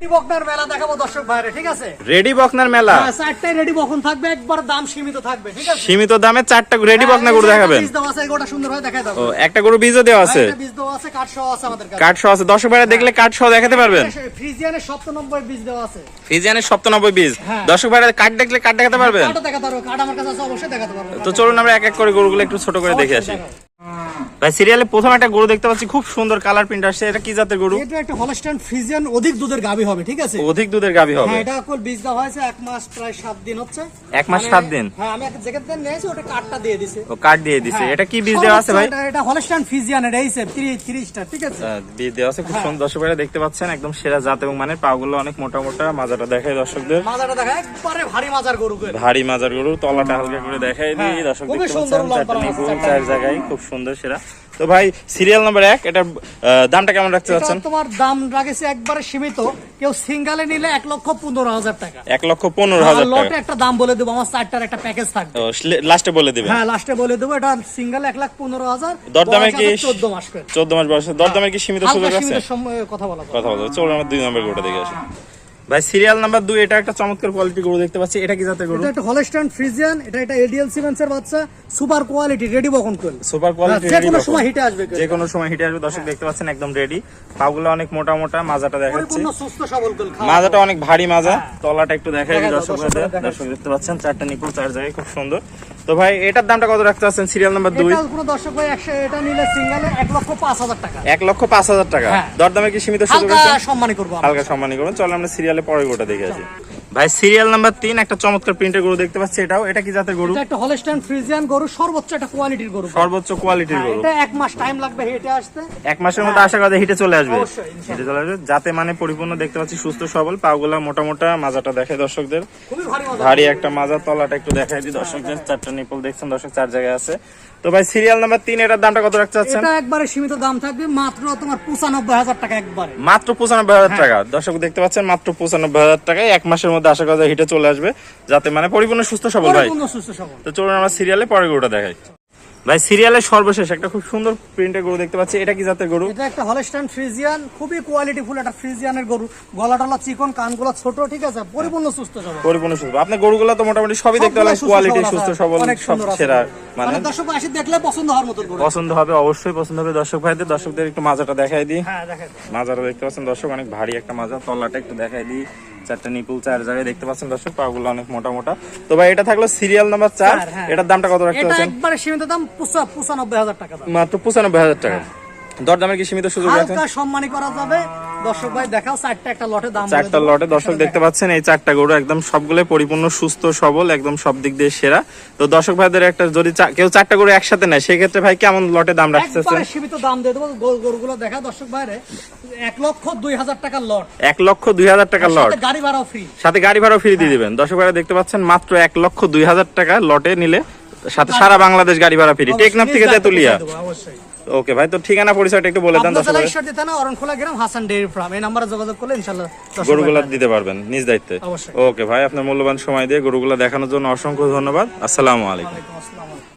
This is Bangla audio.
রেডি বকনার মেলা দেখাবো দর্শক ভাইরে ঠিক আছে? রেডি বকনার মেলা? হ্যাঁ রেডি বকন থাকবে একবার দাম সীমিত থাকবে ঠিক আছে? সীমিত দামে চারটা রেডি বকনা গরু দেখাবেন। বীজ দেওয়া আছে গোটা সুন্দর ভাবে দেখাই দেবো ও একটা গরু বীজও দেওয়া আছে। বীজ দেওয়া আছে কাঠ সহ আছে আমাদের কাছে। কাঠ সহ আছে। দর্শক ভাইরা দেখলে কাঠ সহ দেখাতে পারবেন। ফ্রিজিয়ানের সপ্তানব্বই বীজ দেওয়া আছে। ফিজিয়ানের সপ্তানব্বই বীজ। হ্যাঁ। দর্শক ভাইরা কাঠ দেখলে কাঠ দেখাতে পারবেন? কাঠও দেখাতে পারব কাঠ আমার কাছে আছে অবশ্যই দেখাতে পারব। তো চলুন আমরা এক এক করে গরুগুলো একটু ছোট করে দেখে আসি। ভাই সিরিয়ালে প্রথম একটা গরু দেখতে পাচ্ছি খুব সুন্দর কালার প্রিন্ট আসছে। এটা কি জাতের গরু? এটা একটা হলস্টাইন ফ্রিজিয়ান অধিক দুধের গাবি হবে ঠিক আছে? অধিক দুধের গাভী হবে। হ্যাঁ এটা কল বীজ দেওয়া হয়েছে এক মাস প্রায় সাত দিন হচ্ছে। এক মাস মানে- সাত দিন? হ্যাঁ আমি একটা জ্যাকেট দেন নিয়েছি ওটা কাঠটা দিয়ে দিছে। ও কাঠ দিয়ে দিছে। হ্যাঁ। এটা কি বীজ দেওয়া আছে ভাই? এটা- এটা হলস্টাইন ফ্রিজিয়ান এটা এই সেভ 30 টা ঠিক আছে? আহ, বীজ দেওয়া আছে খুব সুন্দর। দর্শক ভাইরা দেখতে পাচ্ছেন একদম সেরা জাত এবং মানে পাগুলো অনেক মোটা মোটা মাজাটা দেখায় দর্শকদের। মাজাটা একবারে ভারী মাজার গরু ভারী মাজার গরু তলাটা হালকা করে দেখাই দিই। হ্যাঁ, দর্শক দেখতে পাচ্ছেন চার জায়গায় খুব সুন্দর সেরা। তো ভাই সিরিয়াল নাম্বার এক এটা দামটা কেমন রাখতে চাচ্ছেন? তোমার দাম রাখেছে একবারে সীমিত। কেউ সিঙ্গালে নিলে এক লক্ষ পনেরো হাজার টাকা। এক লক্ষ পনেরো হাজার লটে একটা দাম বলে দেবো আমার চারটার একটা প্যাকেজ থাকবে। লাস্টে বলে দিবেন? হ্যাঁ লাস্টে বলে দেবো এটা সিঙ্গেল এক লাখ পনেরো হাজার দরদামে কি চোদ্দ মাস করে। চোদ্দ মাস বয়সে দরদামের কি সীমিত সুযোগ আছে? কথা বলা। কথা বলব চলুন আমরা দুই নম্বর গরুটা দেখে আসি। ভাই সিরিয়াল নাম্বার দুই এটা একটা চমৎকার কোয়ালিটি গরু দেখতে পাচ্ছি। এটা কি জাতের গরু? এটা একটা হলস্টাইন ফ্রিজিয়ান এটা এটা এডিএল সিমেন্সের বাচ্চা সুপার কোয়ালিটি রেডি বকন কোল সুপার কোয়ালিটি যে কোনো সময় হিটে আসবে যে কোনো সময় হিটে আসবে দর্শক দেখতে পাচ্ছেন একদম রেডি পাগুলো অনেক মোটা মোটা মাজাটা সুস্থ সবল কোল মাজাটা অনেক ভারী মাজা তলাটা একটু দেখাই দিই দর্শকদের। দর্শক দেখতে পাচ্ছেন চারটা নিপুল চার জায়গায় খুব সুন্দর। তো ভাই এটার দামটা কত রাখতে আছেন সিরিয়াল নাম্বার দুই। কোনো দর্শক ভাই একশো এটা নিলে সিঙ্গেলে এক লক্ষ পাঁচ হাজার টাকা। এক লক্ষ পাঁচ হাজার টাকা। দর দরদামে কি সীমিত সুযোগ সম্মানী করব হালকা সম্মানী করুন। চলো আমরা সিরিয়ালে পরে গোটা দেখে আসি। ভাই সিরিয়াল নাম্বার তিন একটা চমৎকার প্রিন্টের গরু দেখতে পাচ্ছি এটাও। এটা কি জাতের গরু? একটা হলস্টাইন ফ্রিজিয়ান গরু সর্বোচ্চ একটা কোয়ালিটির গরু। সর্বোচ্চ কোয়ালিটির হ্যাঁ, গরু। এটা এক মাস টাইম লাগবে হেঁটে আসতে। এক মাসের মধ্যে আশা করা যায় হিটে চলে আসবে। হিটে চলে আসবে। যাতে মানে পরিপূর্ণ দেখতে পাচ্ছি সুস্থ সবল পাগুলা মোটা মোটা মাজাটা দেখে দর্শকদের। ভারী একটা মাজা তলাটা একটু দেখাই দিই দর্শকদের। চারটা নিপল দেখছেন দর্শক চার জায়গায় আছে। তো ভাই সিরিয়াল নাম্বার তিন এটার দামটা কত রাখতে চাচ্ছেন? এটা একবারে সীমিত দাম থাকবে মাত্র তোমার পঁচানব্বই হাজার টাকা একবারে। মাত্র পঁচানব্বই হাজার হ্যাঁ। টাকা। দর্শক দেখতে পাচ্ছেন মাত্র পঁচানব্বই হাজার টাকায় এক মাসের মধ্যে আশা করা যায় হিটে চলে আসবে। যাতে মানে পরিপূর্ণ সুস্থ সবল ভাই। পরিপূর্ণ সুস্থ সবল। তো চলুন আমরা সিরিয়ালে পরে গরুটা দেখাই। ভাই সিরিয়ালের সর্বশেষ একটা খুব সুন্দর প্রিন্টের গরু দেখতে পাচ্ছি। এটা কি জাতের গরু? এটা একটা হলস্টাইন ফ্রিজিয়ান খুবই কোয়ালিটি ফুল একটা ফ্রিজিয়ানের গরু। গলা টলা চিকন কানগুলো ছোট ঠিক আছে? পরিপূর্ণ সুস্থ সবল। পরিপূর্ণ সুস্থ। আপনার গরুগুলো তো মোটামুটি সবই দেখতে পেলাম কোয়ালিটি সুস্থ সবল অনেক সব সুন্দর আছে। সেরা মানে মানে দর্শক আসি দেখলে পছন্দ হওয়ার মতো গরু। পছন্দ হবে অবশ্যই পছন্দ হবে। দর্শক ভাইদের দর্শকদের একটু মাজাটা দেখাই দিই। হ্যাঁ দেখেন মাজাটা দেখতে পাচ্ছেন দর্শক অনেক ভারী একটা মাজা তলাটা একটু দেখাই দিই। চারটা নিপুল চার জায়গায় দেখতে পাচ্ছেন দর্শক পাগুলো অনেক মোটা মোটা। তো ভাই এটা থাকল সিরিয়াল নাম্বার চার। হ্যাঁ। এটার দামটা কত রাখতে পারছেন একবারে সীমিত দাম পঁচা- পঁচানব্বই হাজার টাকা মাত্র পঁচানব্বই হাজার টাকা। দরদামের কি সীমিত সুযোগ আছে সম্মানী করা যাবে। দর্শক ভাই দেখাও চারটা একটা লটে দাম চারটা। লটে দর্শক দেখতে পাচ্ছেন এই চারটা গরু একদম সবগুলো পরিপূর্ণ সুস্থ সবল একদম সব দিক দিয়ে সেরা। তো দর্শক ভাইদের একটা যদি কেউ চারটা গরু একসাথে নেয় সেক্ষেত্রে ভাই কেমন লটে দাম একবারে সীমিত দাম দিয়ে দেবো। গরুগুলো দেখা দর্শক লক্ষ দুই হাজার টাকার লট। এক লক্ষ দুই হাজার টাকা লট। সাথে গাড়ি ভাড়াও ফ্রি সাথে গাড়ি ভাড়াও ফ্রি দিয়ে দিবেন। দর্শক ভাইরা দেখতে পাচ্ছেন মাত্র এক লক্ষ দুই হাজার টাকা লটে নিলে সাথে সারা বাংলাদেশ গাড়ি ভাড়া ফ্রি টেকনাফ থেকে তেতুলিয়া। অবশ্যই। ওকে ভাই তো ঠিকানা পরিচয়টা একটু বলে দেন আপনার দর্শক জেলা ঈশ্বর দিতে না অরণখোলা গ্রাম হাসান ডেইরি ফার্ম। এই নাম্বারে যোগাযোগ করলে ইনশাআল্লাহ গরুগুলা দিতে পারবেন নিজ দায়িত্বে। অবশ্যই। ওকে ভাই আপনার মূল্যবান সময় দিয়ে গরুগুলা দেখানোর জন্য অসংখ্য ধন্যবাদ। আসসালামু আলাইকুম।